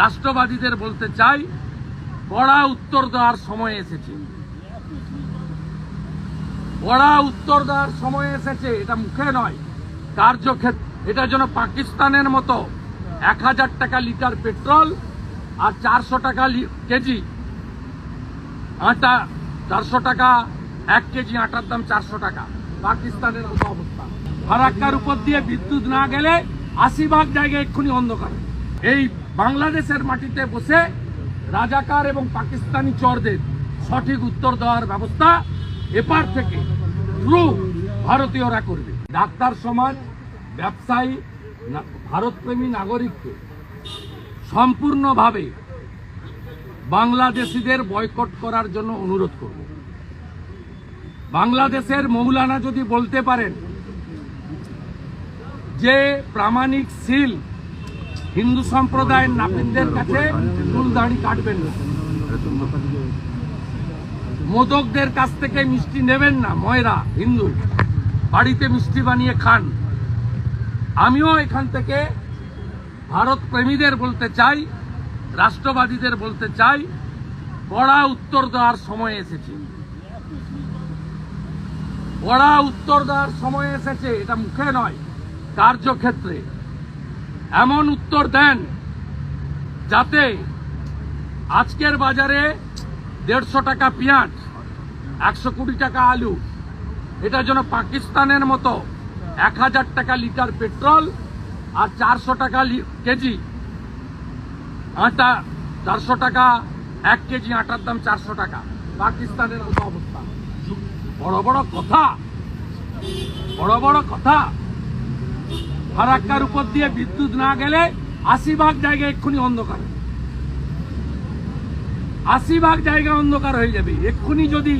রাষ্ট্রবাদীদের বলতে চাই কড়া উত্তর দেওয়ার সময় এসেছে। কড়া উত্তর দেওয়ার সময় এসেছে, এটা মুখে নয় কার্যক্ষেত্রে এটা যেন পাকিস্তানের মতো এক হাজার টাকা লিটার পেট্রোল আর চারশো টাকা কেজি আটা, চারশো টাকা, এক কেজি আটার দাম চারশো টাকা। পাকিস্তানের মতো অবস্থা। ফারাক্কার উপর দিয়ে বিদ্যুৎ না গেলে আশি ভাগ জায়গায় এক্ষুনি অন্ধকার। এই বাংলাদেশের মাটিতে বসে রাজাকার এবং পাকিস্তানি চরদের সঠিক উত্তর দেওয়ার ব্যবস্থা এপার থেকে থ্রু ভারতীয়রা করবে। ডাক্তার সমাজ, ব্যবসায়ী ভারতপ্রেমী নাগরিককে সম্পূর্ণভাবে বাংলাদেশিদের বয়কট করার জন্য অনুরোধ করব। বাংলাদেশের মৌলানা যদি বলতে পারেন যে প্রামাণিক সিল হিন্দু সম্প্রদায়ের নাপিনদের কাছে চুল দাড়ি কাটবেন না। মোদকদের কাছ থেকে মিষ্টি নেবেন না, ময়রা, হিন্দু। বাড়িতে মিষ্টি বানিয়ে খান। আমিও এখান থেকে ভারত প্রেমীদের বলতে চাই, রাষ্ট্রবাদীদের বলতে চাই কড়া উত্তর দেওয়ার সময় এসেছে। কড়া উত্তর দেওয়ার সময় এসেছে, এটা মুখে নয়, কার্যক্ষেত্রে। এমন উত্তর দেন যাতে আজকের বাজারে দেড়শো টাকা পেঁয়াজ, একশো কুড়ি টাকা আলু। এটা যেন পাকিস্তানের মতো এক হাজার টাকা লিটার পেট্রোল আর চারশো টাকা কেজি। আটা চারশো টাকা, এক কেজি আটার দাম চারশো টাকা। পাকিস্তানের মতো অবস্থা। বড় বড় কথা। বড় বড় কথা। ফারাক্কার উপর দিয়ে বিদ্যুৎ না গেলে আশি ভাগ জায়গা এক্ষুনি অন্ধকার। আশি ভাগ জায়গা অন্ধকার হয়ে যাবে। এক্ষুনি যদি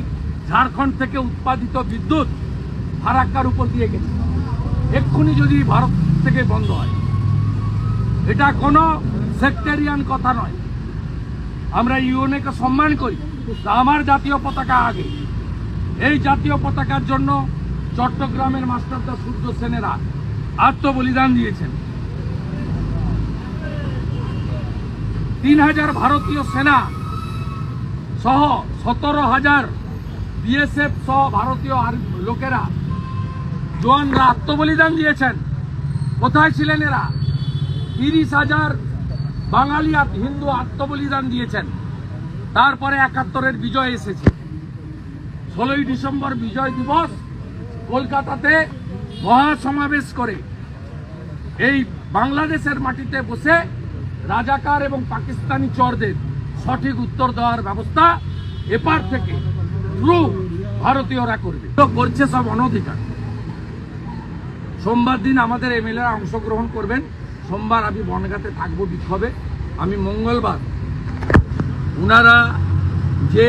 ঝাড়খণ্ড থেকে উৎপাদিত বিদ্যুৎ ফারাক্কার উপর দিয়ে গেছে এক্ষুনি যদি ভারত থেকে বন্ধ হয়। এটা কোনো সেক্টেরিয়ান কথা নয়। আমরা ইউএনএকে সম্মান করি। আমার জাতীয় পতাকা আগে। এই জাতীয় পতাকার জন্য চট্টগ্রামের মাস্টারদা সূর্য সেনেরা আত্মবলিদান দিয়েছেন। তিন হাজার ভারতীয় সেনা সহ সতেরো হাজার বিএসএফ সহ ভারতীয় লোকেরা জওয়ানরা আত্মবলিদান দিয়েছেন। কোথায় ছিলেন এরা? তিরিশ হাজার বাঙালি হিন্দু আত্মবলিদান দিয়েছেন। তারপরে একাত্তরের বিজয় এসেছে। ষোলোই ডিসেম্বর বিজয় দিবস কলকাতাতে মহাসমাবেশ করে এই বাংলাদেশের মাটিতে বসে রাজাকার এবং পাকিস্তানি চরদের সঠিক উত্তর দেওয়ার ব্যবস্থা এপার থেকে থ্রু ভারতীয়রা করবে। করছে সব অনধিকার। সোমবার দিন আমাদের এমএলএরা অংশগ্রহণ করবেন। সোমবার আমি বনগাতে থাকব বিক্ষোভে। আমি মঙ্গলবার ওনারা যে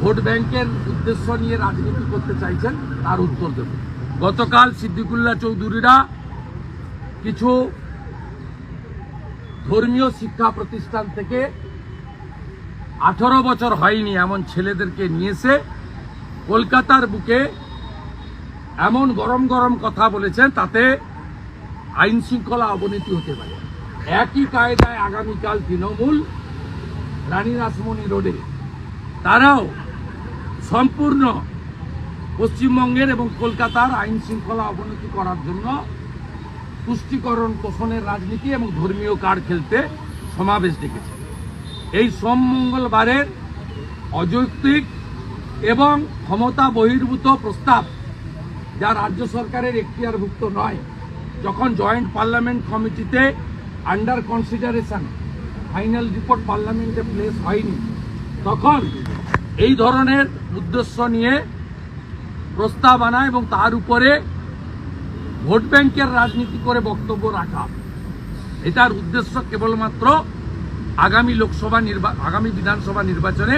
ভোট ব্যাংকের উদ্দেশ্য নিয়ে রাজনীতি করতে চাইছেন, তার উত্তর দেব। গতকাল সিদ্দিকুল্লাহ চৌধুরীরা কিছু ধর্মীয় শিক্ষা প্রতিষ্ঠান থেকে আঠারো বছর হয়নি এমন ছেলেদেরকে নিয়েছে। কলকাতার বুকে এমন গরম গরম কথা বলেছেন তাতে আইন শৃঙ্খলা অবনতি হতে পারে। একই কায়দায় আগামীকাল তৃণমূল রানী রাসমণি রোডে। তারাও সম্পূর্ণ পশ্চিমবঙ্গের এবং কলকাতার আইন শৃঙ্খলা অবনতি করার জন্য তুষ্টিকরণ পোষণের রাজনীতি এবং ধর্মীয় কার্ড খেলতে সমাবেশ ডেকেছে। এই সোম মঙ্গলবারের অযৌক্তিক এবং ক্ষমতা বহির্ভূত প্রস্তাব, যা রাজ্য সরকারের এখতিয়ারভুক্ত নয়, যখন জয়েন্ট পার্লামেন্ট কমিটিতে আন্ডার কনসিডারেশন, ফাইনাল রিপোর্ট পার্লামেন্টে প্লেস হয়নি, তখন এই ধরনের উদ্দেশ্য নিয়ে প্রস্তাব আনা এবং তার উপরে ভোট ব্যাংকের রাজনীতি করে বক্তব্য রাখা। এটার উদ্দেশ্য কেবলমাত্র আগামী লোকসভা নির্বা, আগামী বিধানসভা নির্বাচনে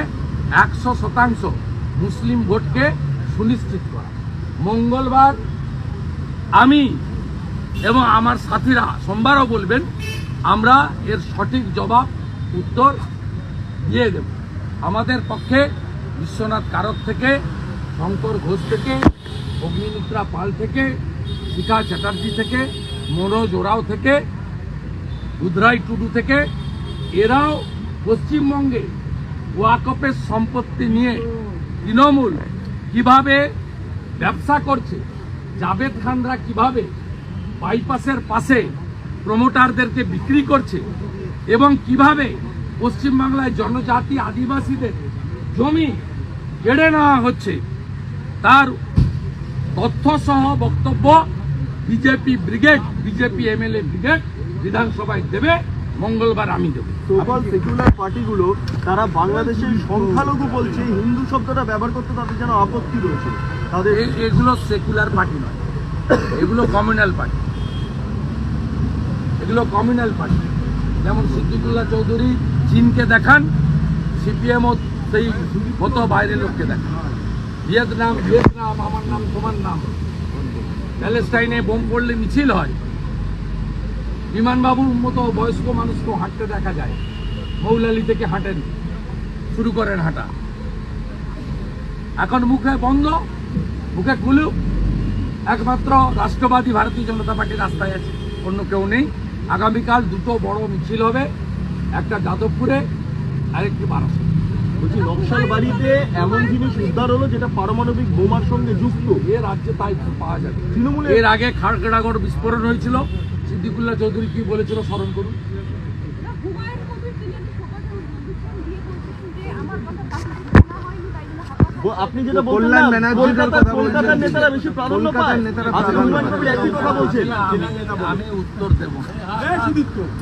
একশো শতাংশ মুসলিম ভোটকে সুনিশ্চিত করা। মঙ্গলবার আমি এবং আমার সাথীরা সোমবারও বলবেন, আমরা এর সঠিক জবাব, উত্তর দিয়ে দেব। আমাদের পক্ষে বিশ্বনাথ কারক থেকে শঙ্কর ঘোষ থেকে, অগ্নিমিত্রা পাল থেকে, শিখা চ্যাটার্জি থেকে, মনোজ ওরাও থেকে, উদরাই টুডু থেকে, এরাও পশ্চিমবঙ্গে ওয়াকফের সম্পত্তি নিয়ে তৃণমূল কীভাবে ব্যবসা করছে জাভেদ খানরা কীভাবে বাইপাসের পাশে প্রমোটারদেরকে বিক্রি করছে এবং কীভাবে পশ্চিমবাংলায় জনজাতি আদিবাসীদের জমি কেড়ে নেওয়া হচ্ছে তার তথ্য সহ বক্তব্য BJP brigade BJP MLA brigade বিধানসভায় দেবে মঙ্গলবার আমি দেবো। সোকল সেকুলার পার্টিগুলো তারা বাংলাদেশের সংখ্যালঘু বলছে হিন্দু শব্দটা ব্যবহার করতে তাদের যেন আপত্তি রয়েছে। তাদের এগুলো সেকুলার পার্টি নয়। এগুলো কমিউনাল পার্টি এগুলো কমিউনাল পার্টি যেমন সিদ্দিকুল্লাহ চৌধুরী চীনকে দেখান সিপিএম সেই মতো বাইরের লোককে দেখান। ভিয়েতনাম ভিয়েতনাম, আমার নাম, তোমার নাম। প্যালেস্টাইনে বোম পড়লে মিছিল হয়। বিমানবাবুর মতো বয়স্ক মানুষকেও হাঁটতে দেখা যায়। মৌলালি থেকে হাঁটেন, শুরু করেন হাঁটা। এখন মুখে বন্ধ, মুখে খুলুক একমাত্র রাষ্ট্রবাদী ভারতীয় জনতা পার্টি রাস্তায় আছে, অন্য কেউ নেই। আগামীকাল দুটো বড় মিছিল হবে, একটা যাদবপুরে আরেকটি বারাসত। বলছি নকশাল বাড়িতে এমন জিনিস উদ্ধার হলো যেটা পারমাণবিক বোমার সঙ্গে যুক্ত। এ রাজ্যে তাই পাওয়া যাবে। তৃণমূলের এর আগে খাড়গড়াগড় বিস্ফোরণ হয়েছিল। সিদ্দিকুল্লাহ চৌধুরী কি বলেছিল স্মরণ করুন। আপনি যেটা কল্যাণ কথা বলছেন। নেতারা বেশি প্রাধান্য পায়। নেতারা হুমায়ুন কবির একই কথা বলছেন। আমি- উত্তর দেব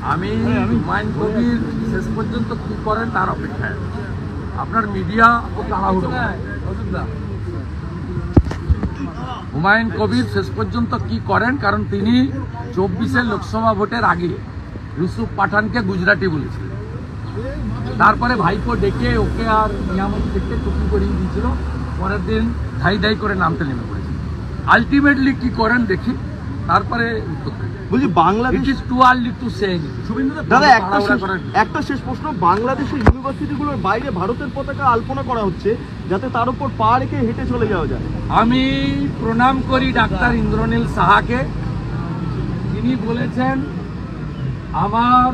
আমি হুমায়ুন কবির শেষ পর্যন্ত কি করেন তার অপেক্ষায়। আপনার মিডিয়া হুমায়ুন কবির শেষ পর্যন্ত কি করেন? কারণ তিনি চব্বিশের লোকসভা ভোটের আগে ইউসুফ পাঠানকে গুজরাটি বলেছিলেন। তারপরে ভাইপো ডেকে ওকে আর নিয়ামত থেকে টুপি করিয়ে দিয়েছিল। পরের দিন ধাই ধাই করে নামতে নেমে পড়েছিল আলটিমেটলি কি করেন দেখি। তারপরে উত্তর বলছি it Bangladesh is too early to say দাদা একটা শেষ একটা শেষ প্রশ্ন। বাংলাদেশের ইউনিভার্সিটিগুলোর বাইরে ভারতের পতাকা আলপনা করা হচ্ছে যাতে তার উপর পা রেখে হেঁটে চলে যাওয়া যায়। আমি প্রণাম করি ডাক্তার ইন্দ্রনীল সাহাকে। তিনি বলেছেন আমার